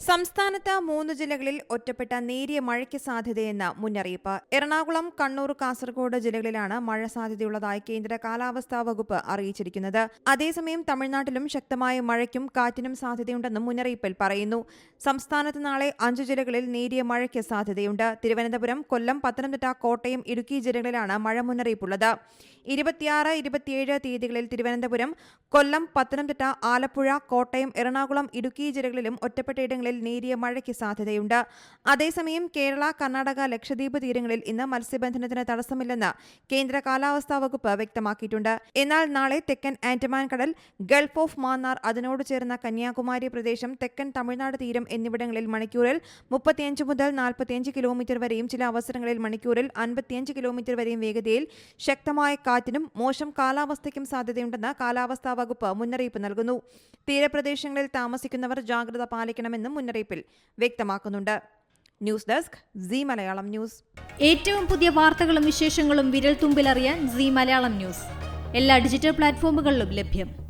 സംസ്ഥാനത്ത് മൂന്ന് ജില്ലകളിൽ ഒറ്റപ്പെട്ട നേരിയ മഴയ്ക്ക് സാധ്യതയെന്ന് മുന്നറിയിപ്പ്. എറണാകുളം കണ്ണൂർ കാസർഗോഡ് ജില്ലകളിലാണ് മഴ സാധ്യതയുള്ളതായി കേന്ദ്ര കാലാവസ്ഥാ വകുപ്പ് അറിയിച്ചിരിക്കുന്നത്. അതേസമയം തമിഴ്നാട്ടിലും ശക്തമായ മഴയ്ക്കും കാറ്റിനും സാധ്യതയുണ്ടെന്നും മുന്നറിയിപ്പിൽ പറയുന്നു. സംസ്ഥാനത്ത് നാളെ അഞ്ച് ജില്ലകളിൽ നേരിയ മഴയ്ക്ക് സാധ്യതയുണ്ട്. തിരുവനന്തപുരം കൊല്ലം പത്തനംതിട്ട കോട്ടയം ഇടുക്കി ജില്ലകളിലാണ് മഴ മുന്നറിയിപ്പുള്ളത്. ഇരുപത്തിയാറ് ഇരുപത്തിയേഴ് തീയതികളിൽ തിരുവനന്തപുരം കൊല്ലം പത്തനംതിട്ട ആലപ്പുഴ കോട്ടയം എറണാകുളം ഇടുക്കി ജില്ലകളിലും ഒറ്റപ്പെട്ടയിടങ്ങളിൽ നേരിയ മഴയ്ക്ക് സാധ്യതയുണ്ട്. അതേസമയം കേരള കർണാടക ലക്ഷദ്വീപ് തീരങ്ങളിൽ ഇന്ന് മത്സ്യബന്ധനത്തിന് തടസ്സമില്ലെന്ന് കേന്ദ്ര കാലാവസ്ഥാ വകുപ്പ് വ്യക്തമാക്കിയിട്ടുണ്ട്. എന്നാൽ നാളെ തെക്കൻ ആൻഡമാൻ കടൽ ഗൾഫ് ഓഫ് മാന്നാർ അതിനോട് ചേർന്ന കന്യാകുമാരി പ്രദേശം തെക്കൻ തമിഴ്നാട് തീരം എന്നിവിടങ്ങളിൽ മണിക്കൂറിൽ മുപ്പത്തിയഞ്ച് മുതൽ നാൽപ്പത്തിയഞ്ച് കിലോമീറ്റർ വരെയും ചില അവസരങ്ങളിൽ മണിക്കൂറിൽ അൻപത്തിയഞ്ച് കിലോമീറ്റർ വരെയും വേഗതയിൽ ശക്തമായ കാറ്റിനും മോശം കാലാവസ്ഥയ്ക്കും സാധ്യതയുണ്ടെന്ന് കാലാവസ്ഥാ വകുപ്പ് മുന്നറിയിപ്പ് നൽകുന്നു. തീരപ്രദേശങ്ങളിൽ താമസിക്കുന്നവർ ജാഗ്രത പാലിക്കണമെന്നും മുന്നറിയിപ്പിൽ വ്യക്തമാക്കുന്നുണ്ട്. News desk C Malayalam news. ഏറ്റവും പുതിയ വാർത്തകളും വിശേഷങ്ങളും വിരൽ തുമ്പിലറിയാൻ സി മലയാളം ന്യൂസ്. എല്ലാ ഡിജിറ്റൽ പ്ലാറ്റ്ഫോമുകളിലും ലഭ്യം.